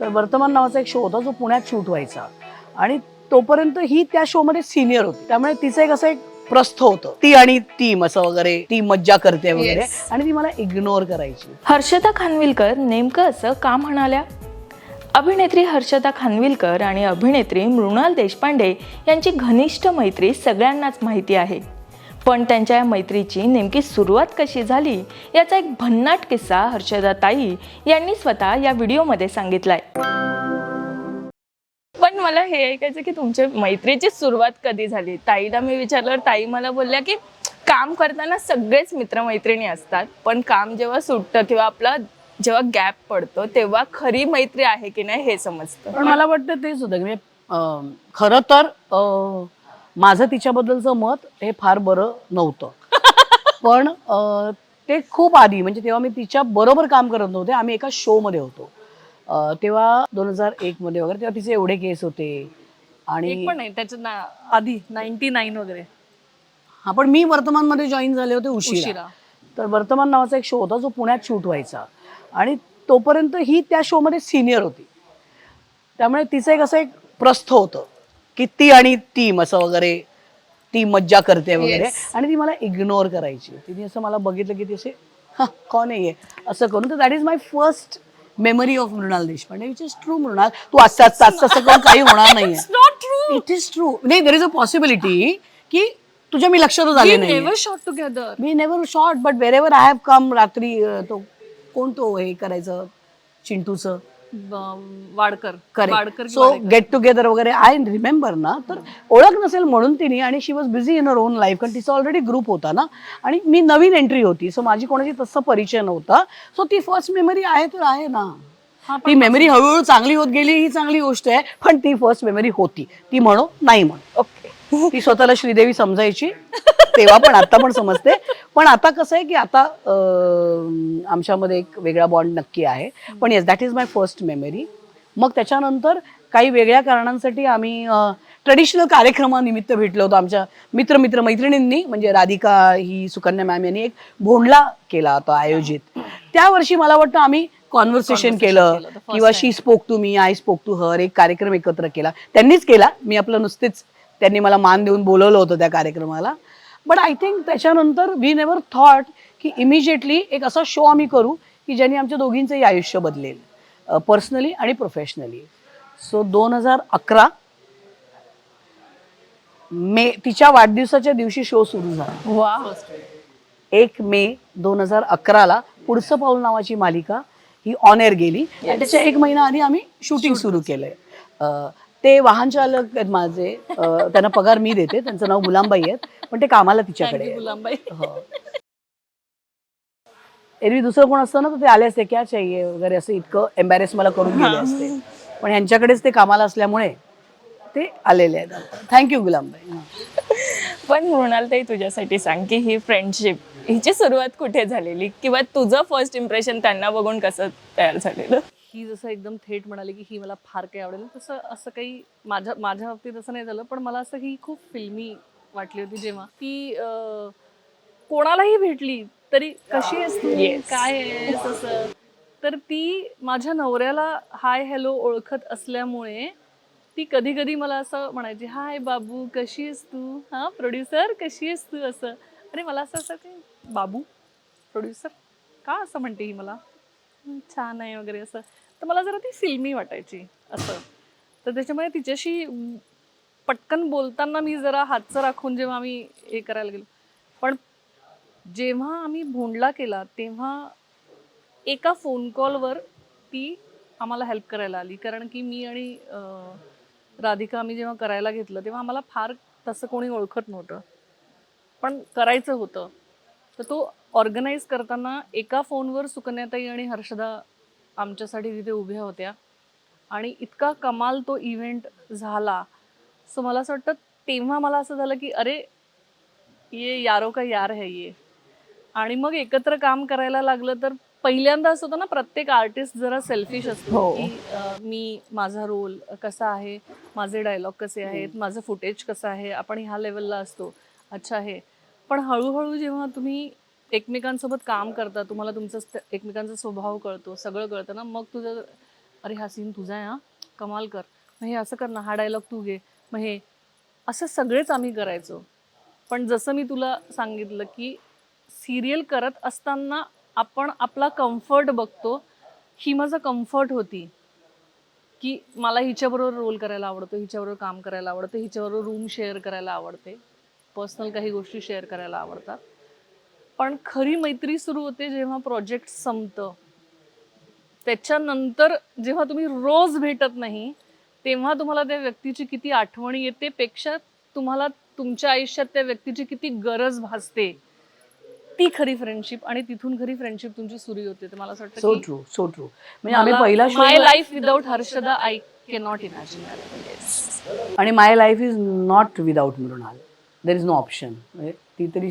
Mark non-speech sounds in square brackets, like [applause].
तर वर्तमान नावाचा एक शो होता जो पुण्यात शूट व्हायचा. आणि तोपर्यंत ही त्या शो मध्ये सिनियर होती. त्यामुळे तिचं एक असं एक प्रस्थ होतं. ती आणि टीम असं वगैरे ती मज्जा करते वगैरे. Yes. आणि ती मला इग्नोर करायची. हर्षदा खानविलकर नेमकं असं का म्हणाल्या? अभिनेत्री हर्षदा खानविलकर आणि अभिनेत्री मृणाल देशपांडे यांची घनिष्ठ मैत्री सगळ्यांनाच माहिती आहे. पण त्यांच्या या मैत्रीची नेमकी सुरुवात कशी झाली याचा एक भन्नाट किस्सा हर्षदा ताई यांनी स्वतः या व्हिडिओमध्ये सांगितलाय. पण मला हे ऐकायचं की तुमच्या मैत्रीची सुरुवात कधी झाली? ताईला मी विचारल्यावर ताई मला बोलल्या की काम करताना सगळेच मित्रमैत्रिणी असतात पण काम जेव्हा सुटतं किंवा आपला जेव्हा गॅप पडतो तेव्हा खरी मैत्री आहे की नाही हे समजतं? पण मला वाटतं तेच होतं की म्हणजे, अं, खरं तर माझं तिच्याबद्दलचं मत हे फार बरं नव्हतं. [laughs] पण ते खूप आधी म्हणजे तेव्हा मी तिच्या बरोबर काम करत नव्हते आम्ही एका शो मध्ये होतो तेव्हा दोन हजार एक मध्ये वगैरे तेव्हा तिचे एवढे केस होते आणि पण नाही ना- आधी. नाईन्टी नाईन वगैरे. हा पण मी वर्तमानमध्ये जॉईन झाले होते उशिरा. उशिरा. तर वर्तमान नावाचा एक शो होता जो पुण्यात शूट व्हायचा. आणि तोपर्यंत ही त्या शोमध्ये सिनियर होती. त्यामुळे तिचं एक असं एक प्रस्थ होतं. की ती आणि टीम असं वगैरे ती मज्जा करते वगैरे. Yes. आणि ती मला इग्नोर करायची. तिने असं मला बघितलं की ती असे "हा, कोण आहे असं करून. तर that is my first memory of Mrunal Deshpande which is true Mrunal. तू असं करून काही होणार नाहीये. Not true it is true नाही देर इज अ पॉसिबिलिटी की तुझ्या मी लक्षातच आले नाही never shot together me never shot but wherever I have come रात्री अं, तो कोण तो हे करायचं चिंटूचं Wadkar. Correct Wadkar so? Get together वगैरे आय रिमेंबर ना? तर ओळख नसेल म्हणून तिने आणि she was busy in her own life कारण तिचा ऑलरेडी ग्रुप होता ना? आणि मी नवीन एंट्री होती सो माझी कोणाची तसं परिचय नव्हता. सो ती फर्स्ट मेमरी आहे तर आहे ना. ती मेमरी हळूहळू चांगली होत गेली ही चांगली गोष्ट आहे पण ती फर्स्ट मेमरी होती. ती म्हणो नाही म्हण. ओके ती स्वतःला श्रीदेवी समजायची. [laughs] तेव्हा पण आता पण समजते. पण आता कसं आहे की आता आमच्यामध्ये एक वेगळा बॉन्ड नक्की आहे. पण yes that is my first memory मग त्याच्यानंतर काही वेगळ्या कारणांसाठी आम्ही ट्रेडिशनल कार्यक्रमानिमित्त भेटलो होतो आमच्या मित्र मित्र मैत्रिणींनी म्हणजे राधिका ही सुकन्या मॅम यांनी एक भोंडला केला होता आयोजित. त्या वर्षी मला वाटतं आम्ही कॉन्व्हर्सेशन केलं. किंवा. She spoke to me I spoke to her एक कार्यक्रम एकत्र केला. त्यांनीच केला. मी आपलं नुसतेच त्यांनी मला मान देऊन बोलवलं होतं त्या कार्यक्रमाला. बट आय थिंक त्याच्यानंतर वी नेवर थॉट की इमिजिएटली एक असा शो आम्ही करू की ज्याने आमच्या दोघींचंही आयुष्य बदलेल. पर्सनली आणि प्रोफेशनली सो दोन हजार अकरा मे तिच्या वाढदिवसाच्या दिवशी शो सुरू झाला. वा एक मे दोन हजार अकराला पुढचं पाऊल नावाची मालिका ही ऑन एअर गेली. आणि त्याच्या एक महिना आधी आम्ही शूटिंग सुरू केलंय. ते वाहन चालक आहेत माझे. अं, त्यांना पगार मी देते. त्यांचं नाव गुलामबाई आहेत. पण ते कामाला तिच्याकडे आहेत. गुलामबाई हो. एरवी दुसरं कोण असतं ना तर ते आले असते क्या चाहिए? वगैरे असं इतकं एम्बॅरेस मला करून गेले असते. पण ह्यांच्याकडेच ते कामाला असल्यामुळे ते आलेले आहेत. थँक्यू गुलामबाई. पण मृणालताई तुझ्यासाठी सांग की ही फ्रेंडशिप हिची सुरुवात कुठे झालेली? किंवा तुझं फर्स्ट इम्प्रेशन त्यांना बघून कसं तयार झालेलं? ही जसं एकदम थेट म्हणाली की ही मला फार काही आवडेल. तसं असं काही माझ्या माझ्या बाबतीत असं नाही झालं पण मला असं ही खूप फिल्मी वाटली होती जेव्हा. ती कोणालाही भेटली तरी कशी आहेस तू? काय आहेस असं? तर ती माझ्या नवऱ्याला हाय हॅलो ओळखत असल्यामुळे ती कधी कधी मला असं म्हणायची हाय बाबू कशी आहेस तू? हां प्रोड्युसर कशी आहेस तू? असं. आणि मला असं असं की बाबू प्रोड्युसर का असं म्हणते ही मला? "हं, छान आहे वगैरे असं. तर मला जरा ती फिल्मी वाटायची असं. तर त्याच्यामुळे तिच्याशी पटकन बोलताना मी जरा हातचं राखून जेव्हा आम्ही हे करायला गेलो. पण जेव्हा आम्ही भोंडला केला तेव्हा एका फोन कॉलवर ती आम्हाला हेल्प करायला आली. कारण की मी आणि राधिका आम्ही जेव्हा करायला घेतलं तेव्हा आम्हाला फार तसं कोणी ओळखत नव्हतं. पण करायचं होतं. तर तो ऑर्गनाईज करताना एका फोनवर सुकन्याताई आणि हर्षदा आमच्यासाठी तिथे उभ्या होत्या. आणि इतका कमाल तो इव्हेंट झाला. सो मला असं वाटतं तेव्हा मला असं झालं की अरे ये यारो का यार है ये. आणि मग एकत्र काम करायला लागलं तर पहिल्यांदा असं होतं ना प्रत्येक आर्टिस्ट जरा सेल्फिश असतो हो. की मी माझा रोल कसा आहे? माझे डायलॉग कसे आहेत? माझं फुटेज कसं आहे? आपण ह्या लेवलला असतो. अच्छा हे. पण हळूहळू जेव्हा तुम्ही एकमेकांसोबत काम करता तुम्हाला तुमचं एकमेकांचा स्वभाव कळतो सगळं कळतं ना मग तुझं अरे हा सीन तुझा आहे हा? कमाल कर. मग हे असं कर ना हा डायलॉग तू घे. मग हे असं सगळेच आम्ही करायचो. पण जसं मी तुला सांगितलं की सिरियल करत असताना आपण आपला कम्फर्ट बघतो ही माझं कम्फर्ट होती. की मला हिच्याबरोबर रोल करायला आवडतो हिच्याबरोबर काम करायला आवडतं हिच्याबरोबर रूम शेअर करायला आवडते. पर्सनल काही गोष्टी शेअर करायला आवडतात. पण खरी मैत्री सुरू होते जेव्हा प्रोजेक्ट संपतं. त्याच्यानंतर जेव्हा तुम्ही रोज भेटत नाही तेव्हा तुम्हाला त्या व्यक्तीची किती आठवण येते पेक्षा तुम्हाला तुमच्या आयुष्यात त्या व्यक्तीची किती गरज भासते ती खरी फ्रेंडशिप आणि तिथून खरी फ्रेंडशिप तुमची सुरू होते. तर मला असं सो ट्रू सो ट्रू म्हणजे आम्ही पहिला my life without Harshada I cannot imagine आणि my life is not without Mrunal. There is no option म्हणजे ती तरी